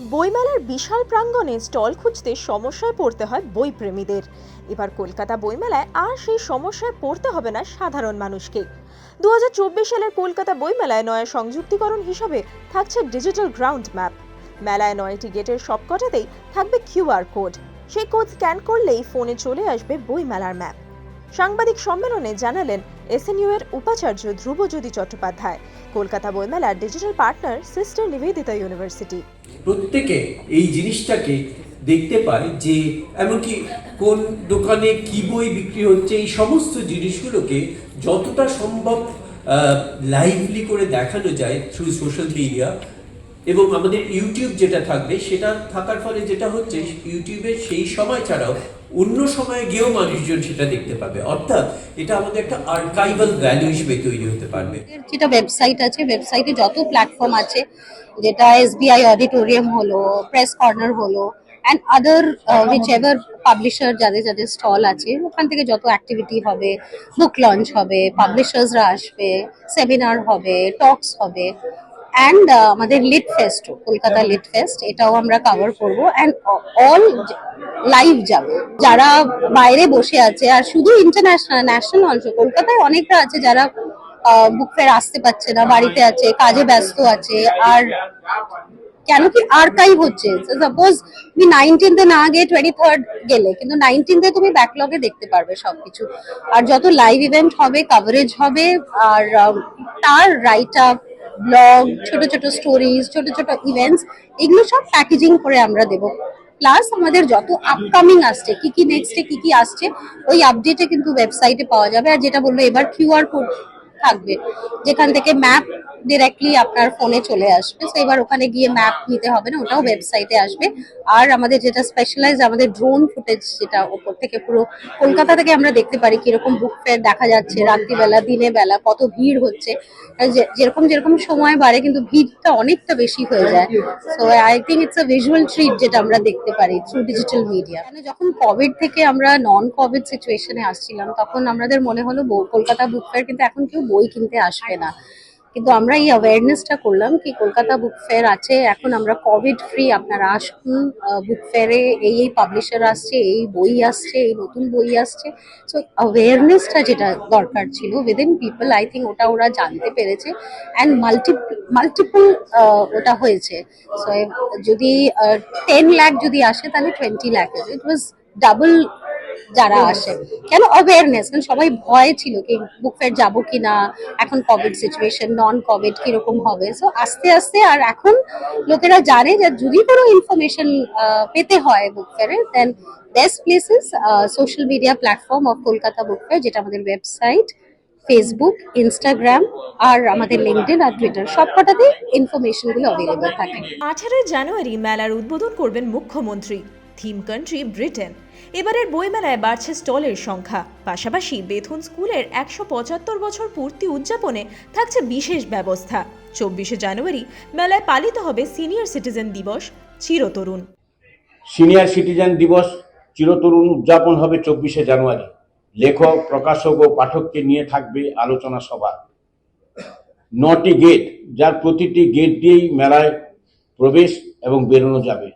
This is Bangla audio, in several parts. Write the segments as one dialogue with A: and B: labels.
A: বইমেলার বিশাল প্রাঙ্গণে স্টল খুঁজতে সমস্যায় পড়তে হয় বইপ্রেমীদের। এবার কলকাতা বইমেলায় আর সেই সমস্যায় পড়তে হবে না সাধারণ মানুষকে। দু হাজার চব্বিশ সালের কলকাতা বইমেলায় নয়া সংযুক্তিকরণ হিসাবে থাকছে ডিজিটাল গ্রাউন্ড ম্যাপ। মেলায় নয়টি গেটের সবকটাতেই থাকবে কিউআর কোড। সেই কোড স্ক্যান করলেই ফোনে চলে আসবে বইমেলার ম্যাপ। সাংবাদিক সম্মেলনে জানালেন এসএনইউ এর উপাচার্য ধ্রুবজ্যোতি চট্টোপাধ্যায়। কলকাতা বইমেলার digital partner sister Nivedita university.
B: প্রত্যেকে এই জিনিসটাকে দেখতে পায় যে, এমনকি কোন দোকানে কি বই বিক্রি হচ্ছে, এই সমস্ত জিনিসগুলোকে যতটা সম্ভব লাইভলি করে দেখানো যায় থ্রু সোশ্যাল মিডিয়া এবং আমাদের ইউটিউব যেটা থাকবে, সেটা থাকার ফলে যেটা হচ্ছে ইউটিউবে সেই সময় ছাড়াও অন্য সময়ে গিয়েও মানুষজন সেটা দেখতে পাবে। অর্থাৎ এটা আমাদের একটা আর্কাইভাল ভ্যালু হিসেবে তৈরি হতে পারবে।
C: যেটা ওয়েবসাইট আছে ওয়েবসাইটে যত প্ল্যাটফর্ম আছে, যেটা এসবিআই অডিটোরিয়াম হলো প্রেস কর্নার হলো and other which ever publisher যাদের যাদের স্টল আছে, ওখান থেকে যত অ্যাক্টিভিটি হবে বুক লঞ্চ হবে পাবলিশার্সরা আসবে সেমিনার হবে টকস হবে অ্যান্ড আমাদের lit fest Kolkata lit fest এটাও আমরা কাভার করব। অ্যান্ড অল লাইভ যাবে। যারা বাইরে বসে আছে, আর শুধু ইন্টারন্যাশনাল ন্যাশনাল অংশ কলকাতায় অনেকটা আছে যারা বুক ফেয়ার আসতে পারছে না, বাড়িতে আছে, কাজে ব্যস্ত আছে, আর কেন কি আর্কাইভ হচ্ছে? সাপোজ তুমি নাইনটিনতে না গিয়ে টোয়েন্টি থার্ড গেলে, কিন্তু নাইনটিনতে তুমি ব্যাকলগে দেখতে পারবে সবকিছু। আর যত লাইভ ইভেন্ট হবে কাভারেজ হবে, আর তার রাইট আপ ব্লগ ছোট ছোট স্টোরিজ ছোট ছোট ইভেন্টস এগুলো সব প্যাকেজিং করে আমরা দেব। প্লাস আমাদের যত আপকামিং আসছে, কি কি নেক্সটে কি কি আসছে, ওই আপডেটে কিন্তু ওয়েবসাইটে পাওয়া যাবে। আর যেটা বলল, এবার কিউআর কোড থাকবে। যেখান থেকে ম্যাপ ডিরেক্টলি আপনার ফোনে চলে আসবে। তো এবার ওখানে গিয়ে ম্যাপ নিতে হবে না, ওটাও ওয়েবসাইটে আসবে। আর আমাদের যেটা স্পেশালাইজ আমাদের ড্রোন ফুটেজ যেটা ওপর থেকে পুরো কলকাতা থেকে আমরা দেখতে পারি কীরকম বুক ফেয়ার দেখা যাচ্ছে, রাত্রিবেলা দিনে বেলা কত ভিড় হচ্ছে। যেরকম যেরকম সময় বাড়ে, কিন্তু ভিড়টা অনেকটা বেশি হয়ে যায়। So I think it's a visual treat যেটা আমরা দেখতে পারি থ্রু ডিজিটাল মিডিয়া মানে যখন কোভিড থেকে আমরা নন কোভিড সিচুয়েশনে আসছিলাম, তখন আমাদের মনে হলো কলকাতা বুক ফেয়ার কিন্তু এখন কেউ বই কিনতে আসবে না। কিন্তু আমরা এই অ্যাওয়ারনেসটা করলাম কি কলকাতা বুক ফেয়ার আছে, এখন আমরা কোভিড ফ্রি আপনারা আসুন বুক ফেয়ারে এই এই পাবলিশার আসছে, এই বই আসছে, এই নতুন বই আসছে। সো অ্যাওয়ারনেসটা যেটা দরকার ছিল উইদিন পিপল আই থিঙ্ক ওটা ওরা জানতে পেরেছে। অ্যান্ড মাল্টি মাল্টিপল ওটা হয়েছে। সো যদি টেন লাখ যদি আসে, তাহলে twenty lakh it was double যারা আসে। কেন অ্যাওয়ারনেস কারণ সবাই ভয় ছিল কি বুক ফেয়ার যাব কি না এখন কোভিড সিচুয়েশন নন কোভিড কীরকম হবে? সো আস্তে আস্তে আর এখন লোকেরা জানে যে যদি কোনো ইনফরমেশন পেতে হয় book ফেয়ারে then best places social media platform of Kolkata book fair যেটা আমাদের ওয়েবসাইট ফেসবুক ইনস্টাগ্রাম আর আমাদের লিঙ্কডিন আর টুইটার সবকটাতে ইনফরমেশনগুলো অ্যাভেলেবল থাকে।
A: আঠারোই জানুয়ারি মেলার উদ্বোধন করবেন মুখ্যমন্ত্রী। Theme country Britain. এবারের বইমেলায় বাড়ছে স্টলের সংখ্যা। পাশাপাশি বেথুন স্কুলের একশো পঁচাত্তর বছর পূর্তি উদযাপনে থাকছে বিশেষ ব্যবস্থা। চব্বিশে জানুয়ারি মেলায় পালিত হবে সিনিয়র সিটিজেন দিবস, চিরতরুণ।
D: সিনিয়র সিটিজেন দিবস, চিরতরুণ উদযাপন হবে চব্বিশে জানুয়ারি। লেখক, প্রকাশক ও পাঠককে নিয়ে থাকবে আলোচনা সভা। নটি গেট, যার প্রতিটি গেট দিয়েই মেলায় প্রবেশ এবং বেরোনো যাবে।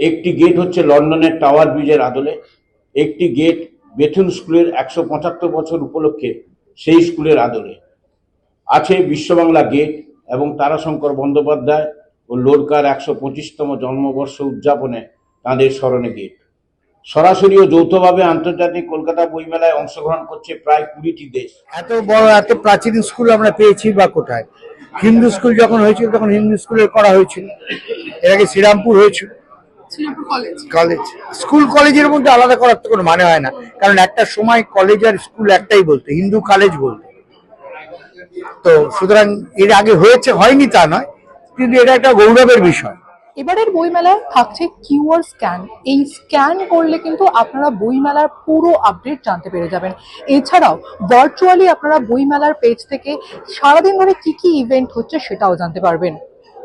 D: একটি গেট হচ্ছে লন্ডনের টাওয়ার ব্রিজের আদলে। একটি গেট বেথুন স্কুলের একশো পঁচাত্তর বছর উপলক্ষে সেই স্কুলের আদলে। আছে বিশ্ববাংলা গেট এবং তারাশঙ্কর বন্দ্যোপাধ্যায় ও লোরকার একশো পঁচিশতম জন্মবর্ষ উদযাপনে তাঁদের স্মরণে গেট সরাসরি ও যৌথভাবে আন্তর্জাতিক কলকাতা বইমেলায় অংশগ্রহণ করছে প্রায় কুড়িটি দেশ।
E: এত বড়, এত প্রাচীন স্কুল আমরা পেয়েছি বা কোথায়? হিন্দু স্কুল যখন হয়েছিল, তখন হিন্দু স্কুলের করা হয়েছিল। এর আগে শ্রীরামপুর হয়েছিল। কলেজ স্কুল কলেজের মধ্যে আলাদা করার তো কোনো মানে হয় না। কারণ একটা সময় কলেজ আর স্কুল একটাই বলতো হিন্দু কলেজ বলতো। তো সুতরাং এর আগে হয়েছে হয়নি তা নয় কিন্তু এটা একটা গৌরবের বিষয়।
F: এবারের বইমেলায় থাকছে কিউআর স্ক্যান। এই স্ক্যান করলে কিন্তু আপনারা বইমেলার পুরো আপডেট জানতে পেরে যাবেন। এছাড়াও ভার্চুয়ালি আপনারা বইমেলার পেজ থেকে সারাদিন ধরে কি কি ইভেন্ট হচ্ছে সেটাও জানতে পারবেন।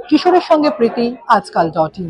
F: কিশোরের সঙ্গে প্রীতি আজকাল ডট ইন।